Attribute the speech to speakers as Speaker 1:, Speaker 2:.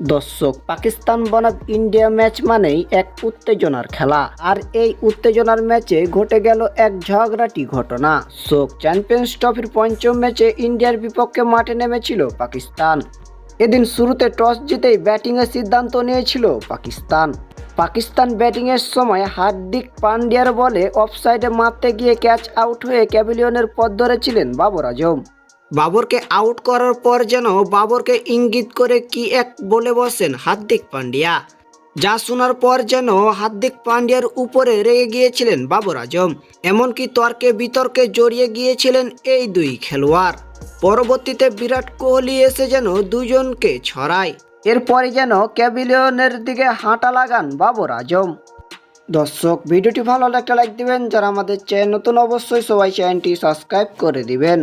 Speaker 1: দর্শক, পাকিস্তান বনাম India match মানেই এক উত্তেজনার খেলা। আর এই উত্তেজনার ম্যাচে ঘটে গেল এক ঝগড়াটি ঘটনা। শোক চ্যাম্পিয়ন্স ট্রফির পঞ্চম ম্যাচে ইন্ডিয়ার বিপক্ষে মাঠে নেমেছিল পাকিস্তান। এদিন শুরুতে টস জিতেই ব্যাটিংয়ের সিদ্ধান্ত নিয়েছিল পাকিস্তান। পাকিস্তান ব্যাটিংয়ের সময় হার্দিক পান্ডিয়ার বলে অফসাইডে মারতে গিয়ে ক্যাচ আউট হয়ে ক্যাভিলিয়নের পথ ধরেছিলেন বাবর আজম। বাবরকে আউট করার পর যেন বাবরকে ইঙ্গিত করে কি এক বলে বসেন হার্দিক পান্ডিয়া যা শোনার পর যেন হার্দিক পান্ডিয়ার উপরে রেগে গিয়েছিলেন বাবর আজম। এমনকি তর্কে বিতর্কে জড়িয়ে গিয়েছিলেন এই দুই খেলোয়াড়। পরবর্তীতে বিরাট কোহলি এসে যেন দুজনকে ছড়ায়। এরপরে যেন ক্যাবিলিয়নের দিকে হাঁটা লাগান বাবর আজম। দর্শক, ভিডিওটি ভালো লাগলে লাইক দিবেন। যারা আমাদের চ্যানেল নতুন, অবশ্যই সবাই চ্যানেলটি সাবস্ক্রাইব করে দিবেন।